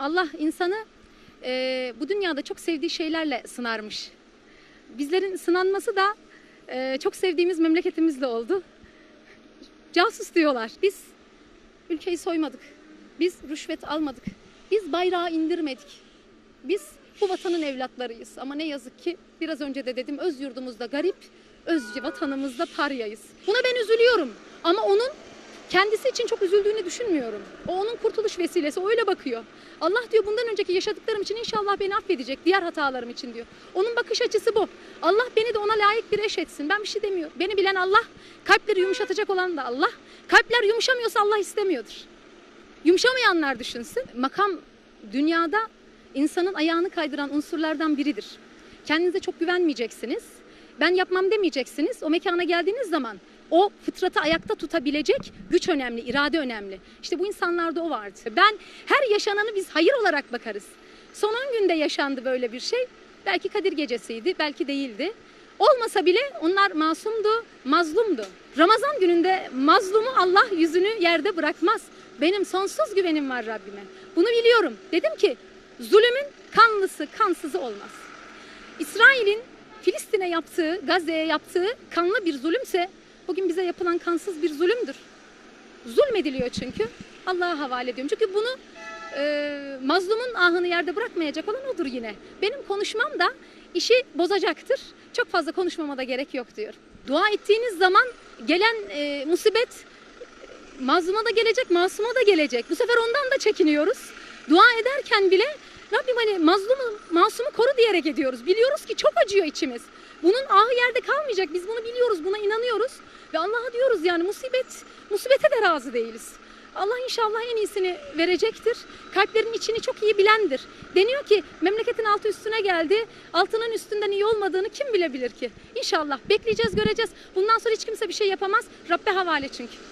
Allah insanı e, bu dünyada çok sevdiği şeylerle sınarmış. Bizlerin sınanması da e, çok sevdiğimiz memleketimizle oldu. Casus diyorlar. Biz ülkeyi soymadık. Biz rüşvet almadık. Biz bayrağı indirmedik. Biz bu vatanın evlatlarıyız. Ama ne yazık ki biraz önce de dedim öz yurdumuzda garip, öz vatanımızda paryayız. Buna ben üzülüyorum. Kendisi için çok üzüldüğünü düşünmüyorum. O onun kurtuluş vesilesi. O öyle bakıyor. Allah diyor bundan önceki yaşadıklarım için inşallah beni affedecek. Diğer hatalarım için diyor. Onun bakış açısı bu. Allah beni de ona layık bir eş etsin. Ben bir şey demiyorum. Beni bilen Allah, kalpleri yumuşatacak olan da Allah. Kalpler yumuşamıyorsa Allah istemiyordur. Yumuşamayanlar düşünsün. Makam dünyada insanın ayağını kaydıran unsurlardan biridir. Kendinize çok güvenmeyeceksiniz. Ben yapmam demeyeceksiniz. O mekana geldiğiniz zaman o fıtratı ayakta tutabilecek güç önemli, irade önemli. İşte bu insanlarda o vardı. Ben her yaşananı biz hayır olarak bakarız. Son 10 günde yaşandı böyle bir şey. Belki Kadir gecesiydi, belki değildi. Olmasa bile onlar masumdu, mazlumdu. Ramazan gününde mazlumu Allah yüzünü yerde bırakmaz. Benim sonsuz güvenim var Rabbime. Bunu biliyorum. Dedim ki zulümün kanlısı, kansızı olmaz. İsrail'in Filistin'e yaptığı, Gazze'ye yaptığı kanlı bir zulümse bugün bize yapılan kansız bir zulümdür. Zulmediliyor çünkü. Allah'a havale ediyorum. Çünkü bunu e, mazlumun ahını yerde bırakmayacak olan odur yine. Benim konuşmam da işi bozacaktır. Çok fazla konuşmama da gerek yok diyor. Dua ettiğiniz zaman gelen e, musibet e, mazluma da gelecek, masuma da gelecek. Bu sefer ondan da çekiniyoruz. Dua ederken bile Rabbim hani mazlumu, masumu koru diyerek ediyoruz. Biliyoruz ki çok acıyor içimiz. Bunun ahı yerde kalmayacak. Biz bunu biliyoruz, buna inanıyoruz. Ve Allah'a diyoruz yani musibet, musibete de razı değiliz. Allah inşallah en iyisini verecektir. Kalplerin içini çok iyi bilendir. Deniyor ki memleketin altı üstüne geldi. Altının üstünden iyi olmadığını kim bilebilir ki? İnşallah bekleyeceğiz, göreceğiz. Bundan sonra hiç kimse bir şey yapamaz. Rabbe havale çünkü.